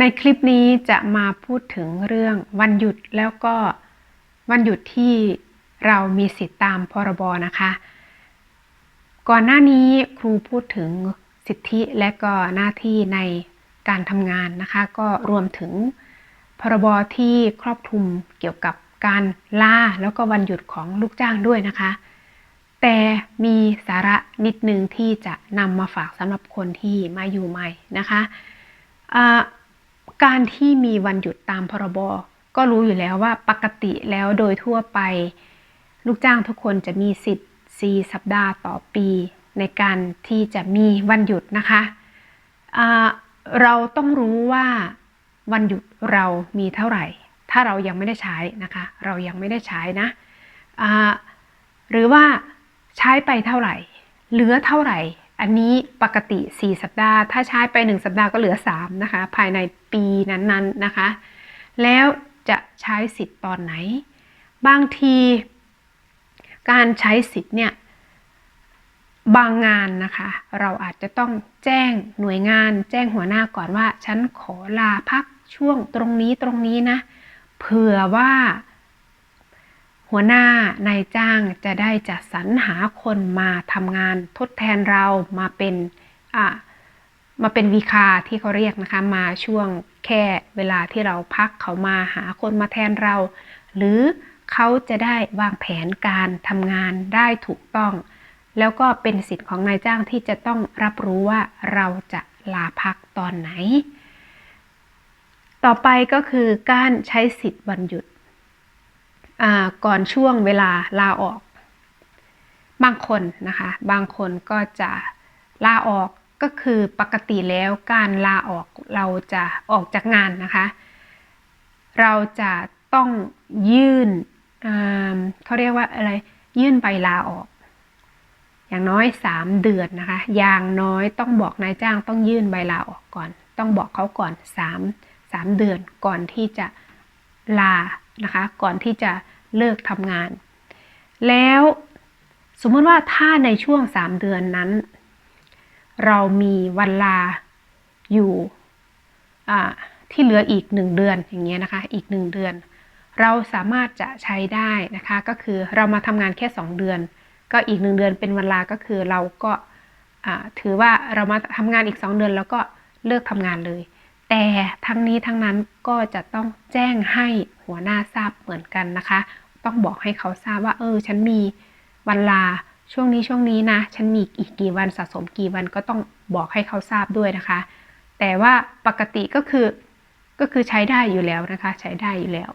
ในคลิปนี้จะมาพูดถึงเรื่องวันหยุดแล้วก็วันหยุดที่เรามีสิทธิตามพรบนะคะ ก่อนหน้านี้ครูพูดถึงสิทธิและก็หน้าที่ในการทำงานนะคะ ก็รวมถึงพรบที่ครอบคลุมเกี่ยวกับการลาแล้วก็วันหยุดของลูกจ้างด้วยนะคะ แต่มีสาระนิดนึงที่จะนำมาฝากสำหรับคนที่มาอยู่ใหม่นะคะอ่า การที่มีวันหยุดตามพรบก็รู้อยู่แล้วว่าปกติแล้วโดยทั่วไป ลูกจ้างทุกคนจะมีสิทธิ์ 4 สัปดาห์ต่อปี ในการที่จะมีวันหยุดนะคะอ่าเราต้องรู้ว่าวันหยุดเรามีเท่าไหร่ ถ้าเรายังไม่ได้ใช้นะคะ เรายังไม่ได้ใช้นะหรือว่าใช้ไปเท่าไหร่ เหลือเท่าไหร่ อันนี้ปกติ 4 สัปดาห์ ถ้าใช้ไป 1 สัปดาห์ก็เหลือ 3 นะคะ ภายในปีนั้นๆนะคะ แล้วจะใช้สิทธิ์ตอนไหน บางที การใช้สิทธิ์เนี่ยบางงานนะคะ เราอาจจะต้องแจ้งหน่วยงาน แจ้งหัวหน้าก่อนว่า ฉันขอลาพักช่วงตรงนี้ตรงนี้นะ เผื่อว่า หัวหน้านายจ้างจะได้จัดสรรหาคนมาทำงานทดแทนเรามาเป็นมาเป็นวีคาที่เขาเรียกนะคะมาช่วงแค่เวลาที่เราพักเขามาหาคนมาแทนเรา หรือเขาจะได้วางแผนการทำงานได้ถูกต้อง แล้วก็เป็นสิทธิ์ของนายจ้างที่จะต้องรับรู้ว่าเราจะลาพักตอนไหน ต่อไปก็คือการใช้สิทธิ์วันหยุด ก่อนช่วงเวลาลาออก บางคนนะคะ บางคนก็จะลาออกก็คือปกติแล้วการลาออกเราจะออกจากงานนะคะ เราจะต้องยื่นเขาเรียกว่าอะไรยื่นใบลาออก อย่างน้อย 3 เดือนนะคะ อย่างน้อยต้องบอกนายจ้างต้องยื่นใบลาออกก่อน ต้องบอกเขาก่อน 3 3 เดือนก่อนที่จะลา นะคะ ก่อนที่จะเลิกทำงาน แล้วสมมติว่าถ้าในช่วง 3 เดือนนั้น เรามีวันลาอยู่ที่เหลืออีก 1 เดือนอย่างเงี้ยนะคะ อีก 1 เดือน เราสามารถจะใช้ได้นะคะ ก็คือเรามาทำงานแค่ 2 เดือน ก็อีก 1 เดือนเป็นวันลาก็คือเราก็ถือว่าเรามาทำงานอีก 2 เดือนแล้วก็เลิกทำงานเลย แต่ทั้งนี้ทั้งนั้นก็จะต้องแจ้งให้หัวหน้าทราบเหมือนกันนะคะ ต้องบอกให้เขาทราบว่า เออ ฉันมีวันลาช่วงนี้ช่วงนี้นะ ฉันมีอีกกี่วันสะสมกี่วันก็ต้องบอกให้เขาทราบด้วยนะคะ แต่ว่าปกติก็คือก็คือใช้ได้อยู่แล้วนะคะ ใช้ได้อยู่แล้ว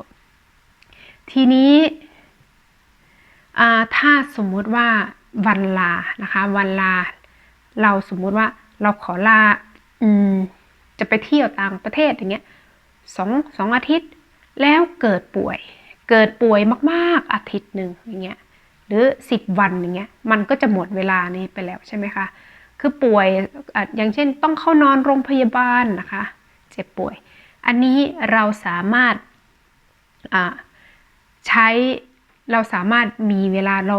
ทีนี้ถ้าสมมุติว่าวันลานะคะ วันลา เราสมมุติว่าเราขอลาอืม จะไปเที่ยวต่างประเทศอย่างเงี้ยสองสองอาทิตย์แล้วเกิดป่วย เกิดป่วยมากๆอาทิตย์หนึ่งอย่างเงี้ยหรือสิบวันอย่างเงี้ยมันก็จะหมดเวลานี้ไปแล้วใช่ไหมคะคือป่วยอย่างเช่นต้องเข้านอนโรงพยาบาลนะคะเจ็บป่วย อันนี้เราสามารถใช้เราสามารถมีเวลาเรา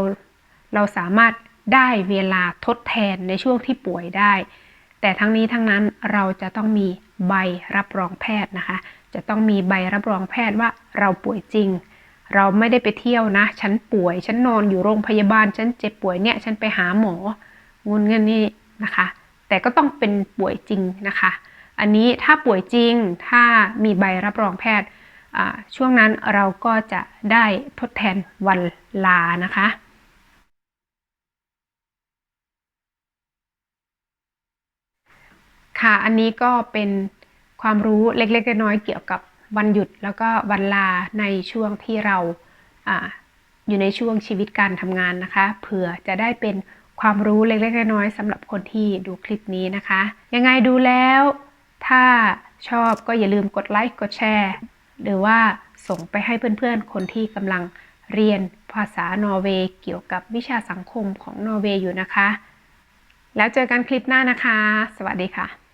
เราสามารถได้เวลาทดแทนในช่วงที่ป่วยได้ แต่ทั้งนี้ทั้งนั้นเราจะต้องมีใบรับรองแพทย์นะคะ จะต้องมีใบรับรองแพทย์ว่าเราป่วยจริง เราไม่ได้ไปเที่ยวนะ ฉันป่วย ฉันนอนอยู่โรงพยาบาล ฉันเจ็บป่วยเนี่ย ฉันไปหาหมองุนเงินนี่นะคะ แต่ก็ต้องเป็นป่วยจริงนะคะ อันนี้ถ้าป่วยจริง ถ้ามีใบรับรองแพทย์ ช่วงนั้นเราก็จะได้ทดแทนวันลานะคะ ค่ะ อันนี้ก็เป็นความรู้เล็กๆน้อยๆเกี่ยวกับวันหยุดแล้วก็วันลาในช่วงที่เราออยู่ในช่วงชีวิตการทำงานนะคะ เผื่อจะได้เป็นความรู้เล็กๆน้อยๆสำหรับคนที่ดูคลิปนี้นะคะ ยังไงดูแล้ว ถ้าชอบก็อย่าลืมกดไลค์กดแชร์ หรือว่าส่งไปให้เพื่อนๆ คนที่กำลังเรียนภาษานอร์เวย์เกี่ยวกับวิชาสังคมของนอร์เวย์อยู่นะคะ แล้วเจอกันคลิปหน้านะคะ สวัสดีค่ะ